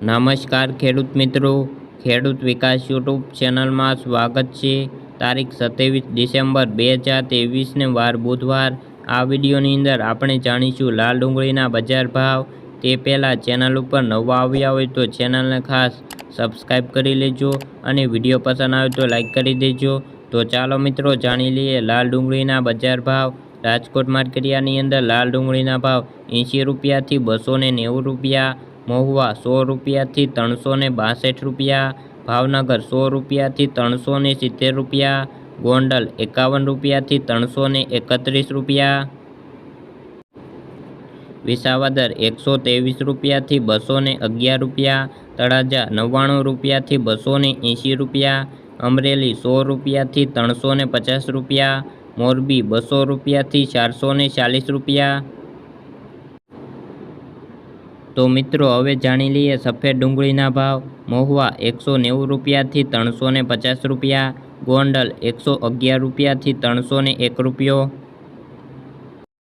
નમસ્કાર ખેડૂત મિત્રો. ખેડૂત વિકાસ યુટ્યુબ ચેનલમાં સ્વાગત છે. તારીખ સત્યાવીસ ડિસેમ્બર બે હજાર ત્રેવીસને વાર બુધવાર. આ વિડીયોની અંદર આપણે જાણીશું લાલ ડુંગળીના બજાર ભાવ. તે પહેલાં ચેનલ ઉપર નવા આવ્યા હોય તો ચેનલને ખાસ સબસ્ક્રાઈબ કરી લેજો અને વીડિયો પસંદ આવે તો લાઈક કરી દેજો. તો ચાલો મિત્રો જાણી લઈએ લાલ ડુંગળીના બજાર ભાવ. રાજકોટ માર્કેટિયાની અંદર લાલ ડુંગળીના ભાવ એંશી રૂપિયાથી બસો નેવું રૂપિયા મહુવા સો રૂપિયાથી ત્રણસો ને બાસઠ રૂપિયા, ભાવનગર સો રૂપિયાથી ત્રણસો ને સિત્તેર રૂપિયા, ગોંડલ એકાવન રૂપિયાથી ત્રણસો ને એકત્રીસ રૂપિયા. વિસાવદર એકસો ત્રેવીસ રૂપિયાથી બસો ને અગિયાર રૂપિયા, તળાજા નવ્વાણું રૂપિયાથી બસો ને એંશી રૂપિયા, અમરેલી સો રૂપિયાથી ત્રણસો ને પચાસ રૂપિયા, મોરબી બસો રૂપિયાથી ચારસો ને ચાલીસ રૂપિયા. તો મિત્રો, હવે જાણી લઈએ સફેદ ડુંગળીના ભાવ. મહુવા એકસો નેવું રૂપિયાથી ત્રણસો ને પચાસ રૂપિયા, ગોંડલ એકસો અગિયાર રૂપિયાથી ત્રણસો એક રૂપિયો.